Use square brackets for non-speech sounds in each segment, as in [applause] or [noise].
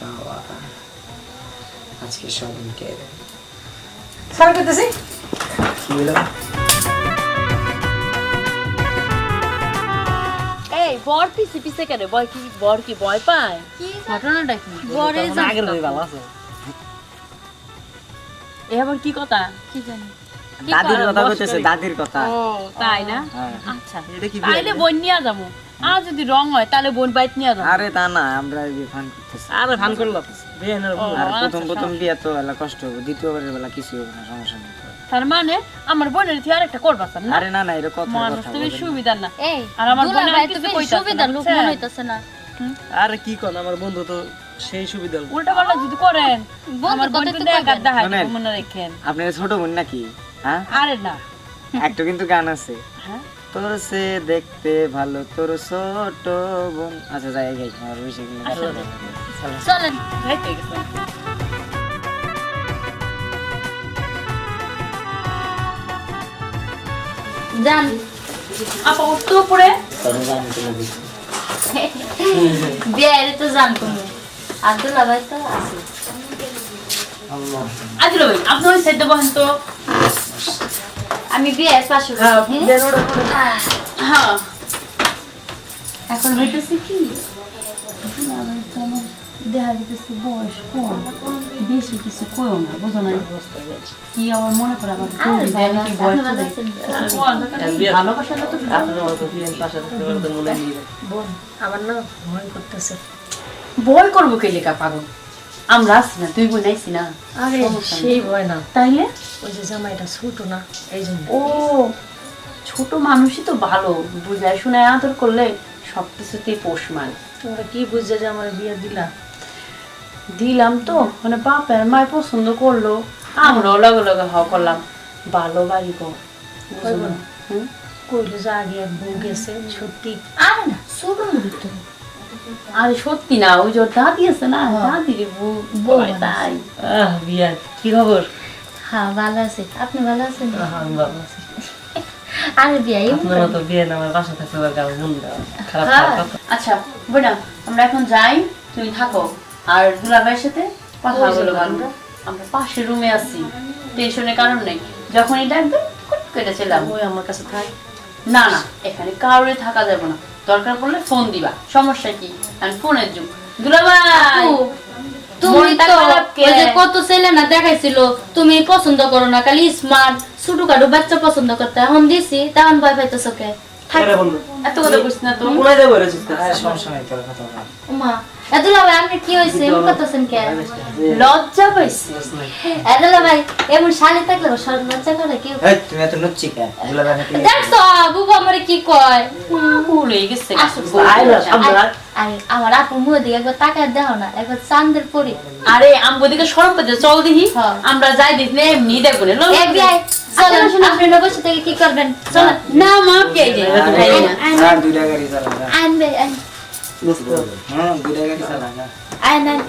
বাবা আজকে সব মিটে সারা করতেছি। কি হলো? এই বর পিছে পিছে কেন? বয় কি বর কি ভয় পায়? ঘটনাটা কি? বরে তখন আগের ভাই ভালো আছে। এ আবার কি কথা? কি জানি। দাদির কথা কইতেছে দাদির কথা। ও তাই না? হ্যাঁ। আচ্ছা। এটা কি তাইলে বোন নিয়ে যাব। আর যদি রং হয় তাহলে বোন বাইত নিয়ে যাব আরে তা না আমরা এই যে ফান করতেছি। আরে ফান করলাম আর আচ্ছা, প্রথম প্রথম বিয়ে তো এলা কষ্ট হবে দ্বিতীয়বারের বেলা কিছু হবে না সমস্যা নেই। তার মানে আমার বোনের থেকে আরেকটা করবা না? আরে না না এটা কথা মানুষ তুমি সুবিধা না। এই আর আমার বোনের সুবিধার লোক মনে হইতাছে না। আরে কি কোন আমার বন্ধু তো সেই সুবিধা উল্টা পাল্টা যদি করেন আমার বোন কথা তো কিন্তু একা। দেখায় মনে রেখেন। আপনার ছোট বোন নাকি? হ্যাঁ? আরে না। একটা কিন্তু গান আছে। হ্যাঁ? তোর সে দেখতে ভালো তোর ছোট বোন। আচ্ছা যাই গাই আমার বেশি আচ্ছা। চলেন। যান। আপা উঠতো উপরে। বিয়ের তো যান তুমি। আর দুলা ভাই তো আছে। আল্লাহ। আজিল ভাই আপনি ওই সাইডে বসেন তো। আমি বিয়ের পাশে বসি, হ্যাঁ? হ্যাঁ? এখন হইতেছে কি? দেখা যেতেছে বয়স কম বেশি কিছু না বুঝো না কি আমার মনে করে ভালোবাসাটা তো নেই। আমার না ভয় করতেছে। ভয় করব কে লেখা পাগল? আমরা না তুই বোন আইসি না। আরে সেই ভয় না। তাইলে? ওই যে জামাইটা ছোট না এই জন্য। ও ছোট মানুষই তো ভালো। বুঝায় শুনে আদর করলে সবকিছুতেই পোষ মানে তোমরা কি যে আমার বিয়ে দিলা? দিলাম তো মানে বাপের মায় পছন্দ করল। আমরাও লগে লগে হ করলাম। ভালো বাড়ি গো? কইলো যে আগে বউ গেছে সত্যি। আর না ছোট তো আরে সত্যি না ওই যে দাদি আছে না দাদির বউ বউ তাই। কি খবর? হ্যাঁ ভালো আছে। আপনি ভালো আছেন? আমি ভালো আছি। [laughs] আরে বিয়ে আপনার মতো বিয়ান আমার পাশে থাকতে আমার মন খারাপ হ্যাঁ। আচ্ছা বোনা আমরা এখন যাই তুমি থাকো। আর দুলাভাইয়ের সাথে কথা বলো ভালো আমরা। আমরা পাশের রুমে আছি। টেনশনের কারণ নেই। যখনই ডাকবে কুট ওই আমার কাছে থাক। না না এখানে কাউরে থাকা যাবে না। দরকার পড়লে ফোন দিবা। সমস্যা কি? আমি ফোনের যুগ। দুলাভাই! তুমি তো ওই যে কত ছেলে না দেখাইছিল তুমি পছন্দ করো না খালি স্মার্ট ছোটখাটো বাচ্চা পছন্দ করতে। এখন দিছি তখন ভয় পাইতেছ কে? এত কথা বুঝছি না তো। কোনায় যাব রে চিন্তা আরে সমস্যা নাই তোর কথা বল। এদুলা ভাই আপনি কি হয়েছে এমন করতেছেন কে লজ্জা পাইছি। এদুলা ভাই এমন শালি থাকলে সর লজ্জা করে কি এই তুমি এত নুচ্ছি কে দুলা দেখা দেখছ বুবু আমার কি কয়? ভুলে গেছে। সামনে আয়। আরে আমার আপু দিয়ে একবার তাকায় দেখো না একবার চান্দের পরি। আরে আমগো দিকে সরম পেতে চল দেখি। হ্যাঁ। আমরা যাই দেখি না এমনি দেখব না চলো আপনি না বসে থেকে কি করবেন? না মা কে যে আর দুইটা গাড়ি চালা আইন হ্যাঁ দুইটা গাড়ি চালা যা। আইন আইন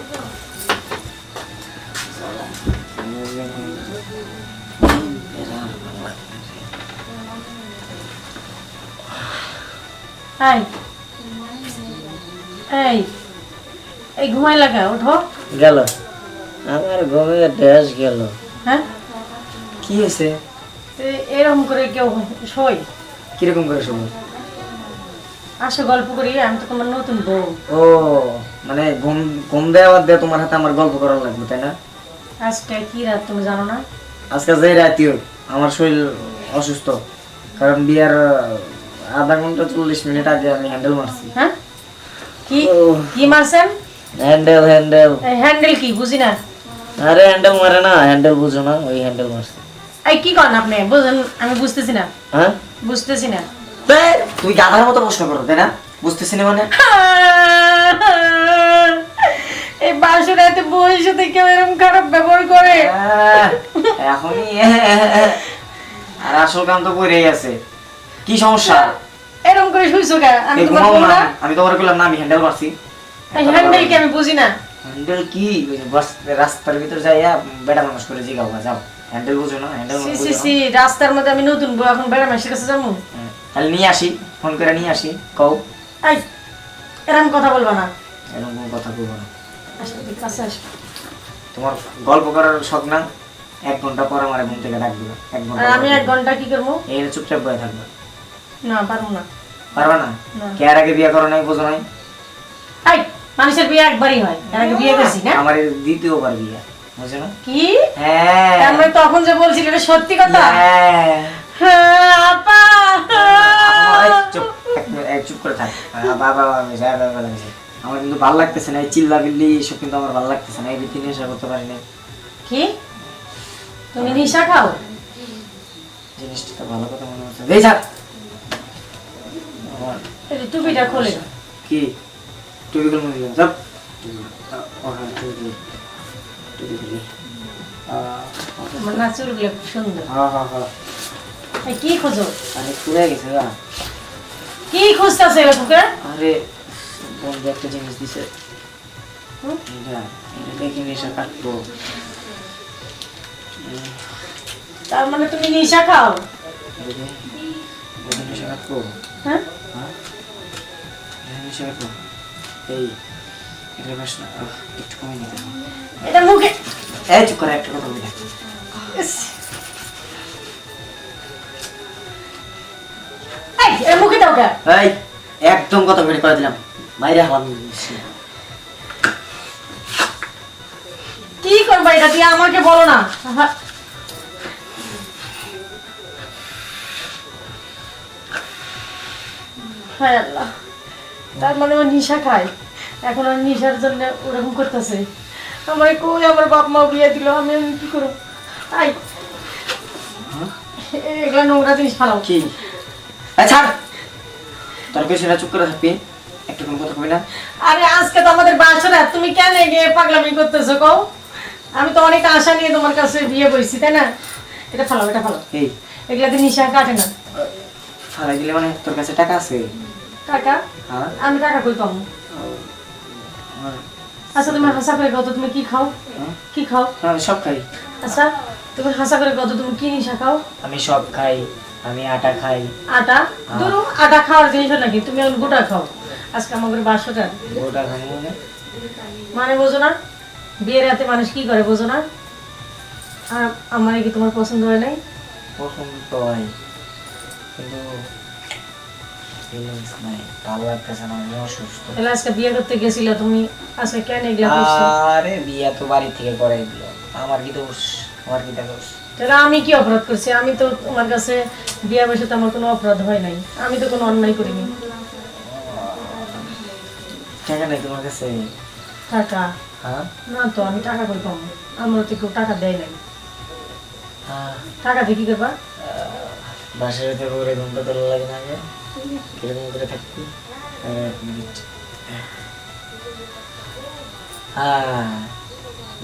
এই এই এই ঘুমাই লাগা ওঠো গেল। আমার ঘুমে ড্যাশ গেল। হ্যাঁ? কি হয়েছে? এরকম করে কেউ শোয়। কীরকম করে শুভ আসো গল্প করি আমি তো তোমার নতুন বউ। ও মানে ঘুম ঘুম দেওয়ার দিয়ে তোমার হাতে আমার গল্প করা লাগবে তাই না? আজকে কি রাত তুমি জানো না? আজকে যে রাতি আমার শরীর অসুস্থ। কারণ বিয়ার আধা ঘণ্টা চল্লিশ মিনিট আগে আমি হ্যান্ডেল মারছি। হ্যাঁ? কি। কি মারছেন? হ্যান্ডেল হ্যান্ডেল হ্যান্ডেল কি? বুঝি না। আরে হ্যান্ডেল মারে না হ্যান্ডেল বুঝো না ওই হ্যান্ডেল মারছি। এই কি করেন আপনি? বুঝেন আমি বুঝতেছি না। হ্যাঁ? বুঝতেছি না। গাধার মতো প্রশ্ন করো তাই না? বুঝতেছি না মানে? এই কেউ এরকম খারাপ ব্যবহার করে। আহ, এখনই আর আসল কাম তো করেই আছে। কি সমস্যা? এরকম করে শুইছো কে? আমি তোমার বউ না। আমি তোমার বললাম না আমি হ্যান্ডেল মারছি হ্যান্ডেল কি আমি বুঝি না। হ্যান্ডেল কি? বাস রাস্তার ভিতর যাইয়া বেটা মানুষ করে জিগাও না যাও। হ্যান্ডেল বুঝো না হ্যান্ডেল সি সি সি রাস্তার মধ্যে আমি নতুন বউ এখন বেড়া মাসের কাছে যাব? তাহলে নিয়ে আসি ফোন করে নিয়ে আসি কও। এই এরকম কথা বলবা না। এরকম কোনো কথা বলব না। তোমার গল্প করার শখ না? এক ঘণ্টা পর আমার ঘুম থেকে ডাক দিবা। এক ঘণ্টা আমি এক ঘণ্টা কি করব? এই চুপচাপ বয়ে থাকবা। না পারব না। পারবা না? না। কে আর আগে বিয়ে করো নাই বোঝো নাই? এই মানুষের বিয়ে একবারই হয়। এর আগে বিয়ে করছি না? আমার দ্বিতীয়বার বিয়ে বুঝছ না? কি? হ্যাঁ। তার মানে তখন যে বলছিল এটা সত্যি কথা? হ্যাঁ। হ্যাঁ, আপা! চুপ এক মিনিট, এই চুপ করে থাক। বাবা আমি যাই বাবা লাগছে আমার কিন্তু ভালো লাগতেছে না এই চিল্লা বিল্লি এসব কিন্তু আমার ভালো লাগতেছে না এই রীতি নেশা করতে পারি না কি? তুমি নিশা খাও? জিনিসটা তো ভালো কথা মনে হচ্ছে। টুপিটা খোলে কি? টুপি গুলো মনে দিলাম সব টুপি দিলি টুপি সুন্দর। হ্যাঁ হ্যাঁ হ্যাঁ। কি খোঁজো? আরে পুড়ে গেছে গা। কি খুঁজতেছে তোকে? আরে বন্ধু একটা জিনিস দিছে? এটা এটা দেখি নেশা কাটবো। তার মানে তুমি নিশা খাও? নেশা কাটবো? হ্যাঁ? হ্যাঁ? এই এটা বেশ না একটু কমে নিতে এটা মুখে। এই চুপ করে একটা কথা বলি। ইস। এই এটা মুখে দাও এই একদম কথা বের করে দিলাম। বাইরে হালাম কি করবা এটা দিয়ে আমাকে বলো না। হায় আল্লাহ। তার মানে ও নিশা খায়। এখন আর নিশার জন্য ওরকম করতেছে। আমার কই আমার বাপ মা বিয়ে দিল আমি এখন কি করব? আই। এগুলা নোংরা জিনিস ফালাও। কি? ছাড়। তোর কিছু না চুপ করে থাকবি? একটু কোনো কথা কবি না? আরে আজকে তো আমাদের বাসরা তুমি কেন গিয়ে পাগলামি করতেছো কও? আমি তো অনেক আশা নিয়ে তোমার কাছে বিয়ে করেছি তাই না? এটা ফালাও এটা ফালাও। এই। এগুলাতে নিশা কাটে না। ফালাই দিলে মানে তোর কাছে টাকা আছে? টাকা হ্যাঁ? আমি টাকা কই পাবো? আচ্ছা তুমি হাসা করে কত? তুমি কি খাও? হ্যাঁ? কি খাও? সব খাই। আচ্ছা তুমি হাসা করে কত? তুমি কি নিশা খাও? আমি সব খাই। আমি আটা খাই। আটা? হ্যাঁ। ধরো আটা খাওয়ার জিনিস নাকি? তুমি এখন গোটা খাও। আজকে আমাদের বাসটা। গোটা খাব মানে? মানে বোঝো না? বিয়ের রাতে মানুষ কি করে বোঝো না? আর আমার কি তোমার পছন্দ হয় নাই? পছন্দ হয়। কিন্তু feelings নাই ভালো লাগতেছে না আমি অসুস্থ। তাহলে আজকে বিয়ে করতে গেছিলে তুমি? আজকে কেন এগুলা করছ? আরে বিয়া তো বাড়ি থেকে করাই দিল। আমার কি দোষ? আমার কি দোষ? তাহলে আমি কি অপরাধ করছি? আমি তো তোমার কাছে বিয়ে বসে তো আমার কোনো অপরাধ হয় নাই। আমি তো কোনো অন্যায় করিনি। টাকা নেই তোমার কাছে? টাকা? হ্যাঁ? না তো আমি টাকা কই পাবো? আমরা তো কেউ টাকা দেয় নাই। টাকা দিয়ে কি করবা? বাসার ভিতরে ঘুমটা তোলা লাগে না কীরকম করে থাকবি এক মিনিট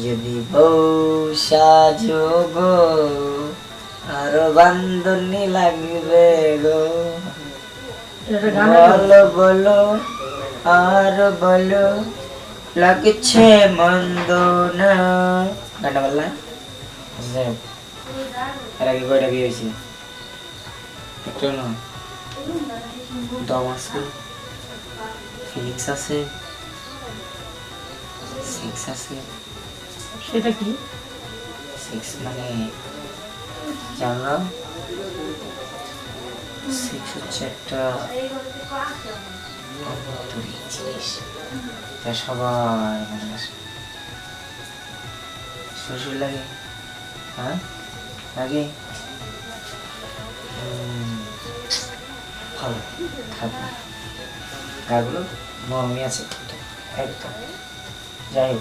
যদি বউ সাজো গো। আরও বান্ধনী লাগবে গো বলো বলো আর বলো লাগছে মন্দ না। গানটা বললা আচ্ছা। এর আগে কয়টা বিয়ে হয়েছে? একটু না। দম আছে ফিলিংস আছে। সেক্স আছে। সেটা কি? সেক্স মানে জানো সেক্স হচ্ছে একটা জিনিস যা সবার মনে শ্বশুর লাগে হ্যাঁ? লাগে ভালো থাকবে নরমই আছে? একদম। যাই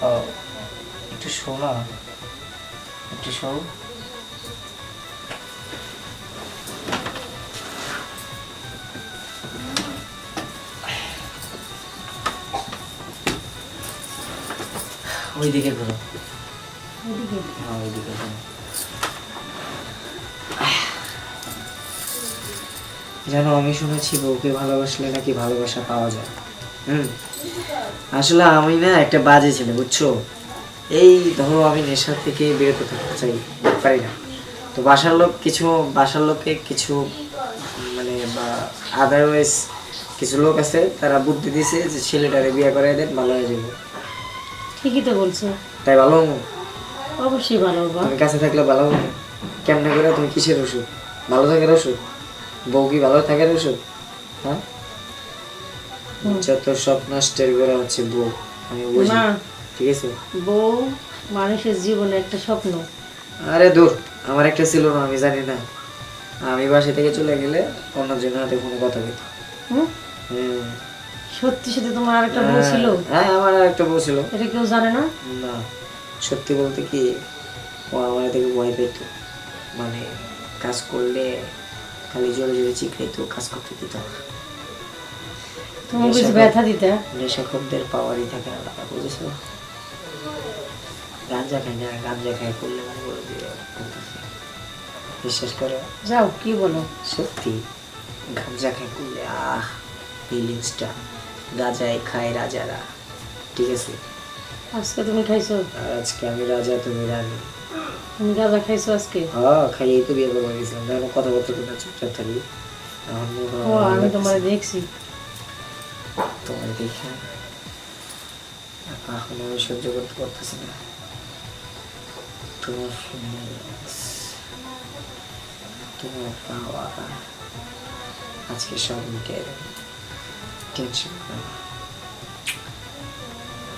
হোক একটু শো না একটু শো ওইদিকে ঘুরো। হ্যাঁ ওইদিকে ঘুরো। জানো আমি শুনেছি বউকে ভালোবাসলে নাকি ভালোবাসা পাওয়া যায়। হুম? আসলে আমি না একটা বাজে ছেলে বুঝছ? এই ধরো আমি নেশার থেকে বেরোতে থাকতে চাই পারি না। তো বাসার লোক কিছু বাসার লোকে কিছু মানে বা আদারওয়াইজ কিছু লোক আছে তারা বুদ্ধি দিছে যে ছেলেটারে বিয়ে করে দেন ভালো হয়ে যাবে। ঠিকই তো বলছো। তাই ভালো হব? অবশ্যই ভালো তুমি কাছে থাকলে ভালো হব। কেমনে করে? তুমি কিসের ওষুধ? ভালো থাকার ওষুধ? বউ কি ভালো থাকার ওষুধ হ্যাঁ? যত সব নষ্টের করে হচ্ছে বউ আমি বুঝি। ঠিক আছে? বউ মানুষের জীবনে একটা স্বপ্ন। আরে দূর আমার একটা ছিল না আমি জানি না। আমি বাসা থেকে চলে গেলে অন্যজনের হাতে ফোনে কথা হুম? হুম। সত্যি সত্যি তোমার আরেকটা বউ ছিল? হ্যাঁ আমার আর একটা বউ ছিল। এটা কেউ জানে না? না সত্যি বলতে কি ও আমার থেকে ভয় পেত। মানে কাজ করলে খালি জোরে জোরে চিকাইতো কাজ করতে দিত কিছু ব্যথা দিতে? পাওয়ারই থাকে আলাদা বুঝেছ? গাঞ্জা খাই না গাঞ্জা খাই করলে মানে বলে দিয়ে বিশ্বাস করো? যাও কি বলো? সত্যি গাঞ্জা খাই করলে আহ ফিলিংসটা গাঁজায় খায় রাজারা ঠিক আছে? আজকে তুমি খাইছো? আজকে আমি রাজা তুমি রানী। তুমি গাঁজা খাইছো আজকে? হ্যাঁ খাইয়েই তো বিয়ে করব গেছিলাম। তাহলে কথাবার্তা কোনো চুপচাপ থাকি। এখন ও আমি তোমার দেখছি। তোমার দেখে এখন আমি সহ্য করতে পারতেছি না। তোমার তোমার পাওয়া আজকে সব মিটে টেনশন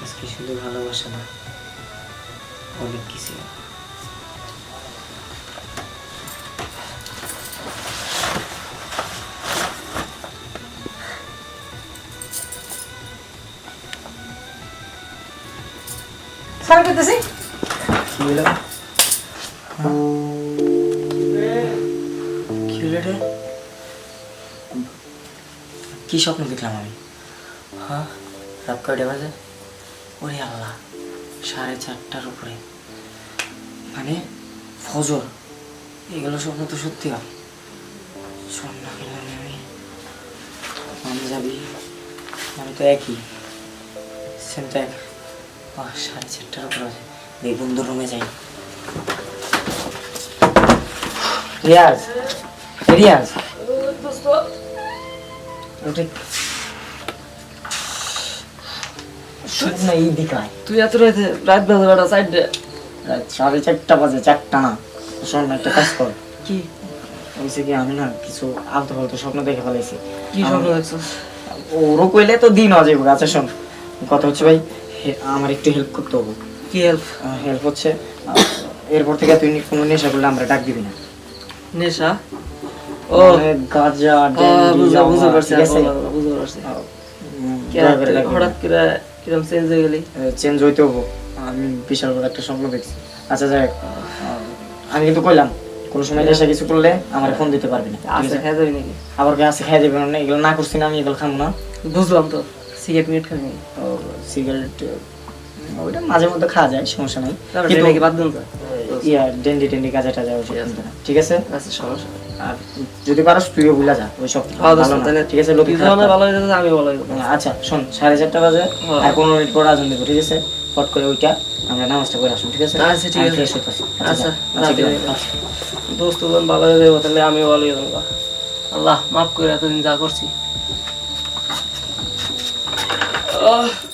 আজকে শুধু ভালোবাসা না অনেক কিছু স্যার করতেছি? কি স্বপ্ন দেখলাম আমি? হ্যাঁ? রাত কয়টা বাজে? ওরে আল্লাহ, সাড়ে চারটার উপরে। মানে ফজর। এগুলো স্বপ্ন তো সত্যি হয়। স্বপ্ন পেলাম আমি। পাঞ্জাবি। মানে তো একই। সেম তো এক সাড়ে চারটার উপরে বাজে এই বন্ধুর রুমে যাই। রিয়াজ রিয়াজ। না এই দিকায় তুই এত রাতে রাত বাজে বেটা সাইডে রাত সাড়ে চারটা বাজে চারটা না। শোন একটা কাজ কর। কি? হয়েছে কি আমি না কিছু আলতো ফালতো স্বপ্ন দেখে ফেলাইছি। কি স্বপ্ন দেখছ? ওরও কইলে তো দিন যাবে আচ্ছা শোন। কথা হচ্ছে ভাই আমার একটু হেল্প করতে হবে। কি হেল্প হেল্প হচ্ছে এরপর থেকে তুই কোনো নেশা করলে আমরা ডাক দিবি না। নেশা? ও গাঁজা বুঝতে জামা, পারছি বুঝতে পারছি। হঠাৎ করে কিরম চেঞ্জ হয়ে গেলি? চেঞ্জ হইতে হব। আমি বিশাল বড় একটা স্বপ্ন দেখছি। আচ্ছা যাই আমি কিন্তু কইলাম কোনো সময় নেশা কিছু করলে আমার ফোন দিতে পারবি না। আবার কে আছে খাই দেবে না এগুলো না করছি না আমি এগুলো খাব না। বুঝলাম তো। সিগারেট খাবি সিগারেট মাঝে মধ্যে খাওয়া যায় সমস্যা নাই। কিন্তু বাদ দিন ইয়া ডেন্ডি টেন্ডি কাজে টাজে না। ঠিক আছে? আচ্ছা সমস্যা আর যদি পারস তুইও ভুলা যা ওই সব হ্যাঁ। তাহলে ঠিক আছে লোক ভালো হয়ে যাচ্ছে আমি ভালো আচ্ছা শোন সাড়ে চারটা বাজে হ্যাঁ। আর পনেরো মিনিট পর আজান দেবো ঠিক আছে? ফট করে ওইটা আমরা নামাজটা করে আসুন ঠিক আছে? আচ্ছা, ঠিক আছে। আচ্ছা, আচ্ছা তাহলে। আচ্ছা। দোস্ত ভালো হয়ে যাব তাহলে আমিও ভালো হয়ে যাব। আল্লাহ মাফ করে এতদিন যা করছি। আহ